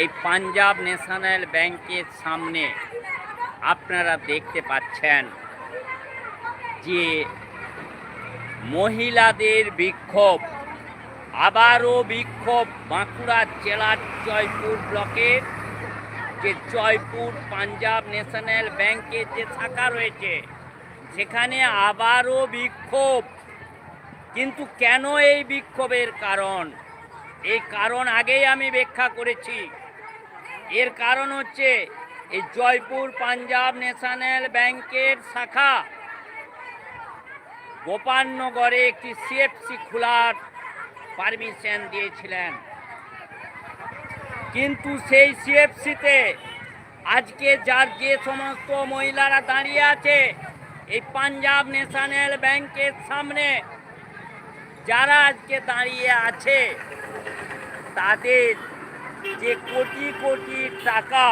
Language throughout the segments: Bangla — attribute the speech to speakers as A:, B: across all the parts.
A: এই পাঞ্জাব ন্যাশনাল ব্যাংকের সামনে আপনারা দেখতে পাচ্ছেন যে মহিলাদের বিক্ষোভ, আবারও বিক্ষোভ বাঁকুড়া জেলার জয়পুর ব্লকের যে জয়পুর পাঞ্জাব ন্যাশনাল ব্যাংকের যে শাখা রয়েছে, সেখানে আবারও বিক্ষোভ। কিন্তু কেন এই বিক্ষোভের কারণ? এই কারণ আগেই আমি ব্যাখ্যা করেছি। এর কারণ হচ্ছে এই জয়পুর পাঞ্জাব ন্যাশনাল ব্যাংকের শাখা। গোপালনগরে একটি সিএফসি খোলার পারমিশন দিয়েছিলেন। কিন্তু সেই সিএফসিতে আজকে যার যে সমস্ত মহিলারা দাঁড়িয়ে আছে, এই পাঞ্জাব ন্যাশনাল ব্যাংকের সামনে যারা আজকে দাঁড়িয়ে আছে, তাদের যে কোটি কোটি টাকা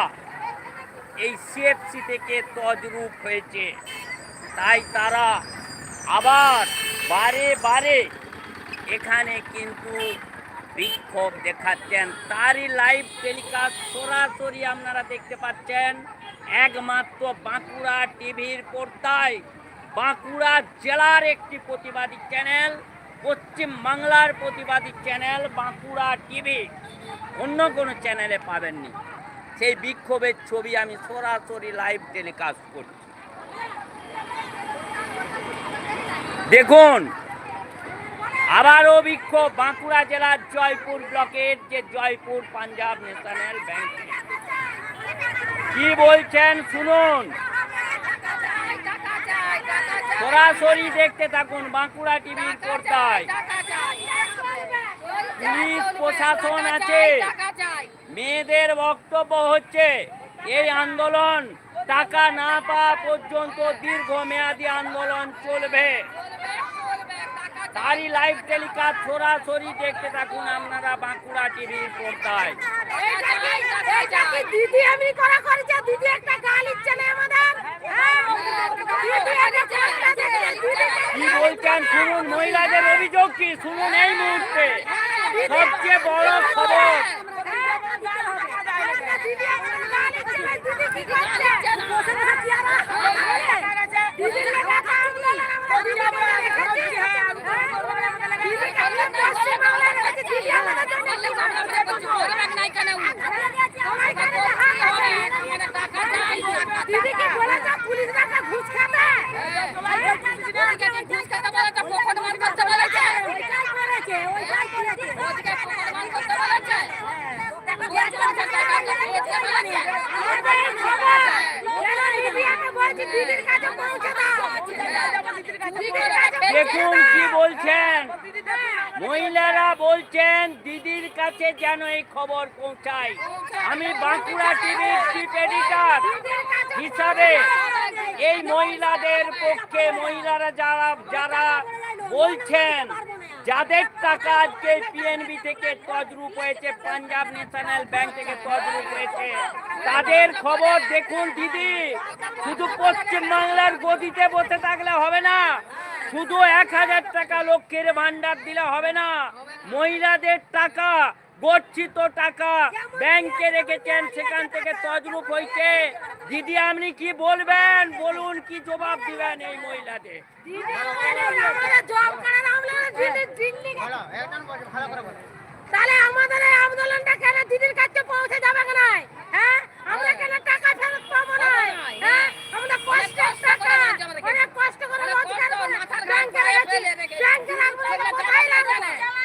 A: এই সিএফসি থেকে তজরূপ হয়েছে, তাই তারা আবার বারে বারে এখানে কিন্তু বিক্ষোভ দেখাচ্ছেন। তারই লাইভ টেলিকাস্ট সরাসরি আপনারা দেখতে পাচ্ছেন, একমাত্র বাঁকুড়া টিভির পর্দায় বাঁকুড়া জেলার একটি প্রতিবাদী চ্যানেল পশ্চিম বাংলার প্রতিবাদী চ্যানেল বাঁকুড়া টিভি। অন্য কোনো চ্যানেলে পাবেননি। সেই বিক্ষোভের ছবি আমি সরাসরি লাইভ টেলিকাস্ট করছি। দেখুন, আবারও বিক্ষোভ বাঁকুড়া জেলার জয়পুর ব্লকের, যে জয়পুর পাঞ্জাব ন্যাশনাল ব্যাংক। কি বলছেন শুনুন। সরাসরি দেখতে থাকুন বাঁকুড়া টিভির পর্দায় পুলিশ প্রশাসন আছে মেয়েদের বক্তব্য হচ্ছে এই আন্দোলন টাকা না পাওয়া পর্যন্ত দীর্ঘমেয়াদী আন্দোলন চলবে তারই লাইভ টেলিকাস্ট সরাসরি দেখতে থাকুন আপনারা বাঁকুড়া টিভির পর্দায়
B: দিদি আমি করা করেছে দিদি একটা গাল ইচ্ছে
A: কি মহিলাদের অভিযোগ কি শুনুন এই মুহূর্তে সবচেয়ে বড় খবর
B: একটা গাল ইচ্ছে না, দিদি কি করছে? বসে বসে কি আর দিদির টাকা আন্দোলন আমরা দিদি বলে রেখেছি। হ্যাঁ? দিদি আমরা পশ্চিম বাংলায় রেখেছি, দিদি আমাদের জন্য কি করছে? সবাই করে হাত ধরে। দিদি কি বলেছে পুলিশ ডাকা ঘুষ খাবে ওইটাই করেছে ওইটাই করেছে আমাদের এই খবর যেন মিডিয়াকে বলছি দিদির কাছে পৌঁছে দাও দিদির কাছে
A: দেখুন কি বলছেন? মহিলারা বলছেন, দিদির কাছে যেন এই খবর পৌঁছায়। আমি বাঁকুড়া টিভির চিফ এডিটর হিসাবে এই মহিলাদের পক্ষে মহিলারা যারা যারা বলছেন যাদের টাকা আজকে পিএনবি থেকে তজরূপ হয়েছে, পাঞ্জাব ন্যাশনাল ব্যাংক থেকে তজরূপ হয়েছে, তাদের খবর দেখুন দিদি। শুধু পশ্চিমবাংলার গদিতে বসে থাকলে হবে না, শুধু এক হাজার টাকা লক্ষ্যের ভান্ডার দিলে হবে না, মহিলাদের টাকা গচ্ছিত টাকা ব্যাংকে রেখেছেন সেখান থেকে তজরূপ হয়েছে দিদি আপনি কি বলবেন বলুন কি জবাব দিবেন এই মহিলাদের
B: দিদি আমাদের জব করার আমরা দিদি দিল্লি তাহলে আমাদের এই আন্দোলনটা কেন দিদির কাছে পৌঁছে যাবে কেন হ্যাঁ আমরা কেন টাকা ফেরত পাবো না হ্যাঁ আমরা কষ্টের টাকা অনেক কষ্ট করে রোজগার করে ব্যাংকে রেখেছি ব্যাংকে রাখব না কোথায় রাখব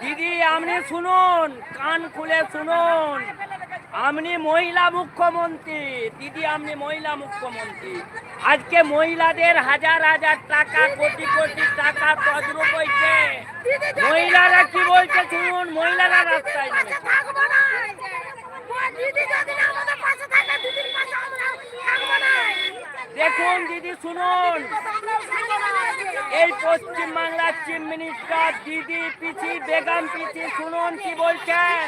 B: দিদি,
A: আপনি শুনুন, কান খুলে শুনুন। আপনি মহিলা মুখ্যমন্ত্রী। দিদি, আপনি মহিলা মুখ্যমন্ত্রী। আজকে মহিলাদের হাজার হাজার টাকা, কোটি কোটি টাকা তজরূপ হয়েছে। মহিলারা কি বলছে শুনুন, মহিলারা রাস্তায় নেমেছে দেখুন দিদি, শুনুন। এই পশ্চিম বাংলার চিফ মিনিস্টার দিদি পিছি বেগম পিছি শুনুন কি বলছেন?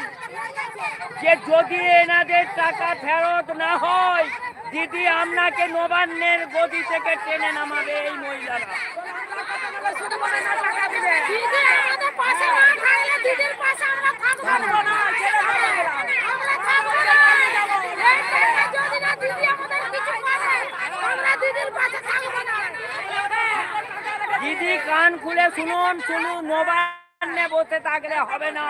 A: যে যদি এনাদের টাকা ফেরত না হয়, দিদি আপনাকে নবান্নের গদি থেকে টেনে নামাবে এই মহিলারা। আমরা কান খুলে শুনুন শুনুন, নবান্নে বসে থাকলে হবে না।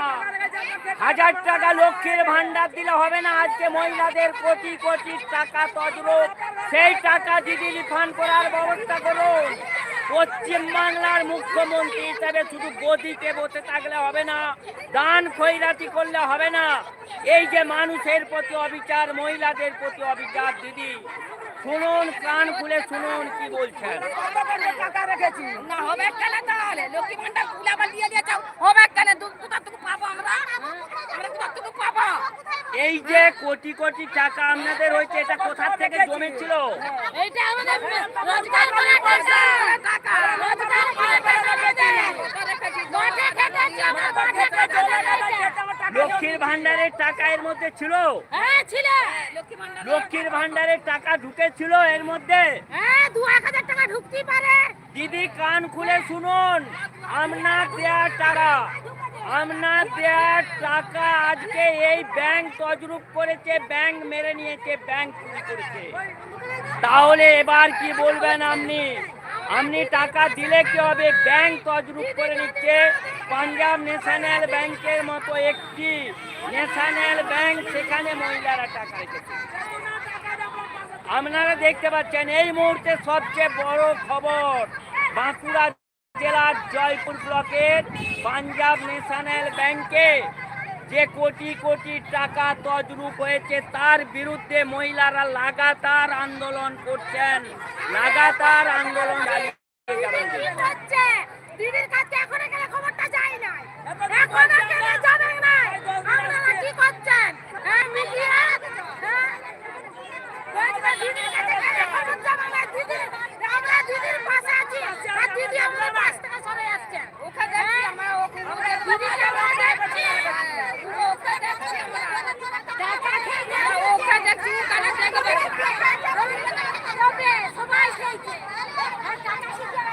A: হাজার টাকা লক্ষ্মীর ভান্ডার দিলে হবে না। আজকে মহিলাদের কোটি কোটি টাকা তজরূপ সেই টাকা দিদি রিফান্ড করার ব্যবস্থা করুন। পশ্চিম বাংলার মুখ্যমন্ত্রী হিসাবে শুধু গদিতে বসে থাকলে হবে না, দান খৈরাতি করলে হবে না। এই যে মানুষের প্রতি অবিচার, মহিলাদের প্রতি অবিচার, দিদি। শুনুন কান খুলে শুনুন কি বলছেন।
B: টাকা রেখেছি না হবে কেন তাহলে? লক্ষ্মী ভান্ডার খুলে আবার দিয়ে দিয়েছ। হবে কেন? দুধটুকু পাবো আমরা? আমরা দুধটুকু পাবো।
A: এই যে কোটি কোটি টাকা আপনাদের হয়েছে এটা কোথা থেকে জমেছিল?
B: এইটা আমাদের রোজগার করে টাকা রোজগার করে পয়সা রেখেছি মাঠে খেটেছি আমরা মাঠে খেটে
A: লক্ষ্মীর ভান্ডারের টাকা এর মধ্যে ছিল?
B: হ্যাঁ ছিল। লক্ষ্মী ভান্ডার
A: লক্ষ্মীর ভান্ডারের টাকা ঢুকেছিল এর মধ্যে?
B: হ্যাঁ দু এক হাজার টাকা ঢুকতেই পারে।
A: দিদি কান খুলে শুনুন। আপনার দেওয়ার টাকা। আপনার দেওয়ার টাকা আজকে এই ব্যাংক তজরুপ করেছে ব্যাংক মেরে নিয়েছে ব্যাংক চুরি করেছে। তাহলে এবার কি বলবেন আপনি? আপনি টাকা দিলে কি হবে? ব্যাংক তজরুপ করে নিচ্ছে। পাঞ্জাব ন্যাশনাল ব্যাংকের মতো একটি ন্যাশনাল ব্যাংক সেখানে মহিলারা টাকা রেখেছে। আপনারা দেখতে পাচ্ছেন, এই মুহূর্তে সবচেয়ে বড় খবর বাঁকুড়া জেলার জয়পুর ব্লকের পাঞ্জাব ন্যাশনাল ব্যাংকে যে কোটি কোটি টাকা তজরুপ হয়েছে তার বিরুদ্ধে মহিলারা লাগাতার আন্দোলন করছেন। লাগাতার আন্দোলন চালিয়ে যাবেন
B: হচ্ছে দিদির কাছে এখনও কেন খবরটা যায় না এখনও কেন জানেন না আপনারা কি করছেন হ্যাঁ মিডিয়া হ্যাঁ বলবে দিদির কাছে কেন খবর যাবে না দিদি আমরা দিদির পাশে আছি আর দিদি আমাদের পাশ থেকে সরে যাচ্ছে ওকে দেখছি আমরা ওকে দিদিকে আমরা দেখছি ওকে দেখছি দেখা খেয়ে ওকে দেখছি ওখানে দেখবে সবাই খেয়েছে আর টাকা শিখে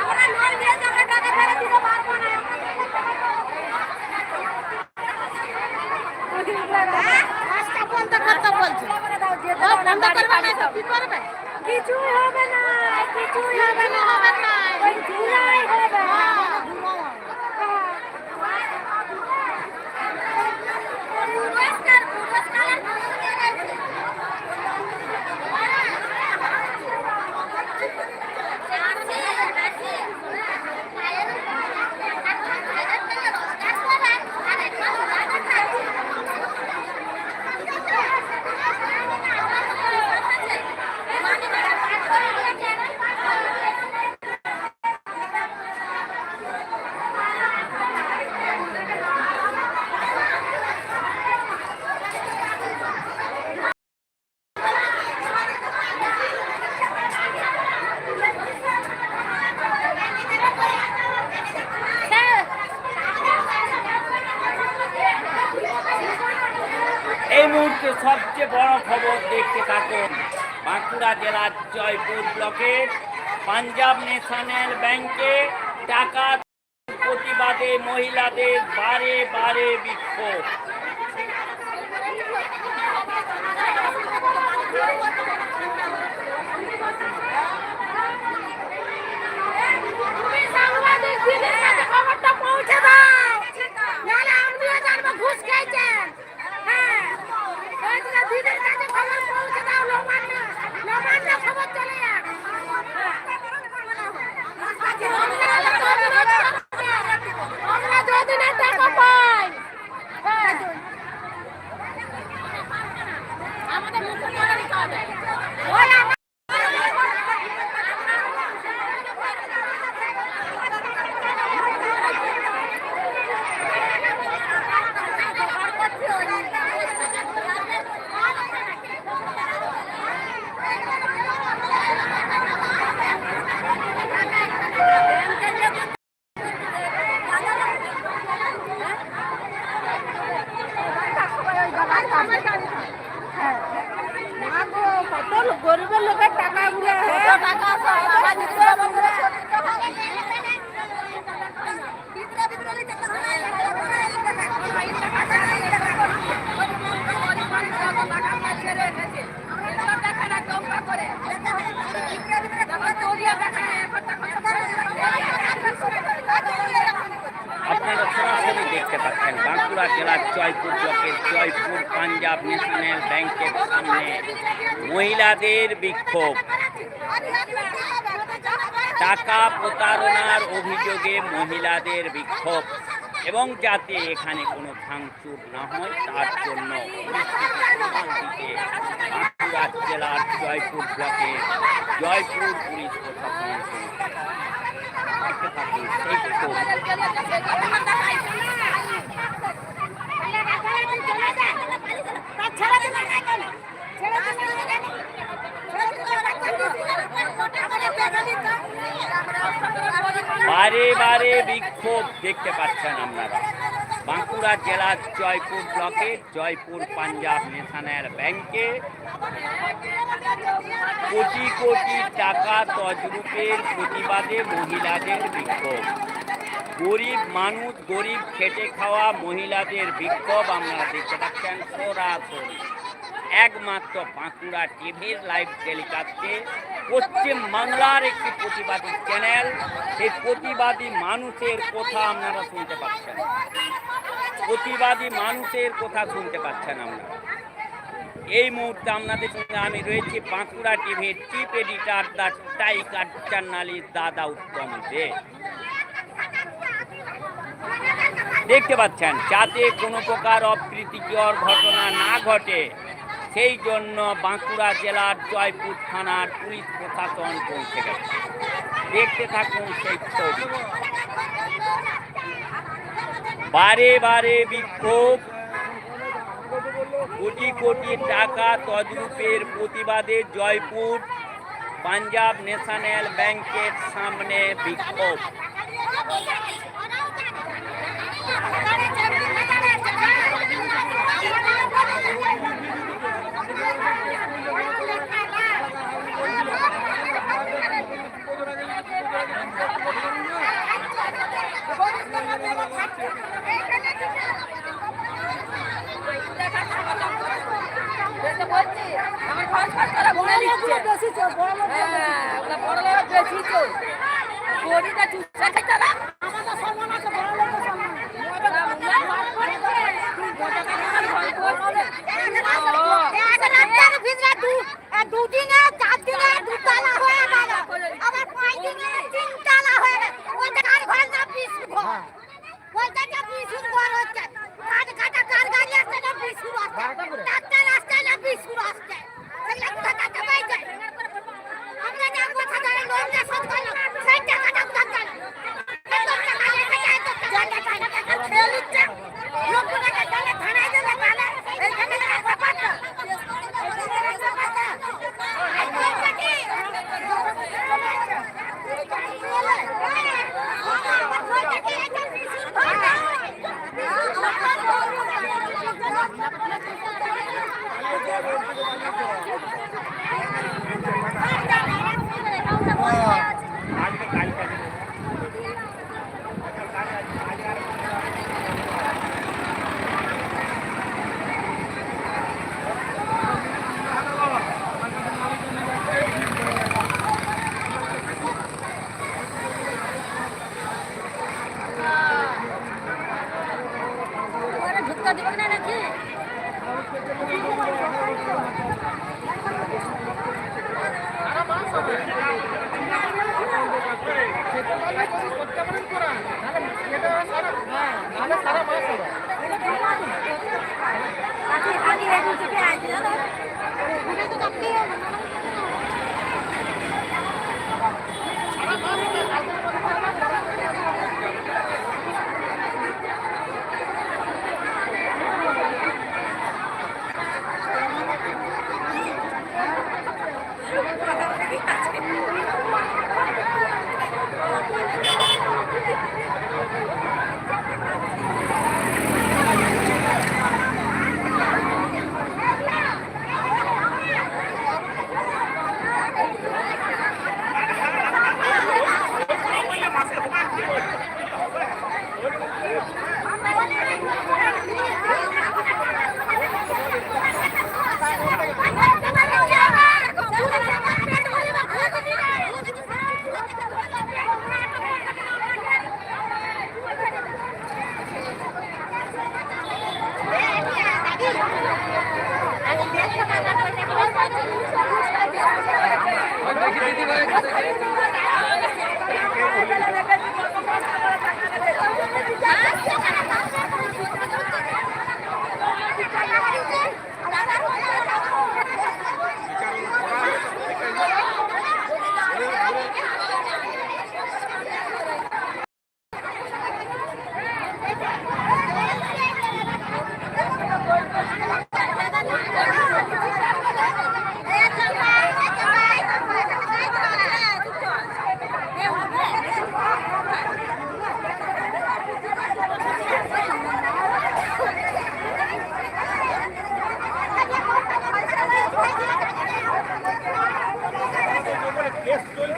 B: আমরা লোন দিয়ে আমরা টাকা ফেরত দিতে পারব না কাজটা বন্ধ করতে বলছি? বন্ধ করবে না তো? কি করবে কিছুই হবে না কিছুই হবে না। হবে না। ওই হবে পুরস্কার
A: সবচেয়ে বড় খবর দেখতে থাকুন। বাঁকুড়া জেলার জয়পুর ব্লকের পাঞ্জাব ন্যাশনাল ব্যাংকে টাকা প্রতিবাদে মহিলাদের বারে বারে বিক্ষোভ।
B: খবরটা পৌঁছে দাও। আপনিও জানব ঘুষ খেয়েছেন। দিদির কাছে খবর পৌঁছে দাও
A: লোক পাচ্ছেন। বাঁকুড়া জেলার জয়পুর ব্লকের জয়পুর পাঞ্জাব ন্যাশনাল ব্যাংকের সামনে মহিলাদের বিক্ষোভ। টাকা প্রতারণার অভিযোগে মহিলাদের বিক্ষোভ এবং যাতে এখানে কোনো ভাঙচুর না হয়, তার জন্য বাঁকুড়া জেলার জয়পুর ব্লকে জয়পুর পুলিশ প্রশাসন দেখতে থাকুন সেই ক্ষোভ বারে বারে বিক্ষোভ দেখতে পাচ্ছেন আপনারা। বাঁকুড়া জেলার জয়পুর ব্লকে জয়পুর পাঞ্জাব ন্যাশনাল ব্যাংকে কোটি কোটি টাকা তজরূপের প্রতিবাদে মহিলাদের বিক্ষোভ। গরিব মানুষ গরিব খেটে খাওয়া মহিলাদের বিক্ষোভ আপনারা দেখতে পাচ্ছেন। সরাসরি। একমাত্র বাঁকুড়া টিভির লাইভ টেলিকাস্টে পশ্চিম বাংলার একটি প্রতিবাদী চ্যানেল। সেই প্রতিবাদী মানুষের কথা আপনারা শুনতে পাচ্ছেন। প্রতিবাদী মানুষের কথা শুনতে পাচ্ছেন আমরা। এই মুহূর্তে আপনাদের সঙ্গে আমি রয়েছি বাঁকুড়া টিভির chief editor the tiger journalist দাদা উত্তম দে। দেখতে পাচ্ছেন, যাতে কোনো প্রকার অপ্রীতিকর ঘটনা না ঘটে সেই জন্য বাঁকুড়া জেলার জয়পুর থানার পুলিশ প্রশাসন পৌঁছে গেছে দেখতে থাকুন সেই ছবি বারে বারে বিক্ষোভ কোটি কোটি টাকা তজরূপের প্রতিবাদে জয়পুর পাঞ্জাব ন্যাশনাল ব্যাংকের সামনে বিক্ষোভ
C: Takde.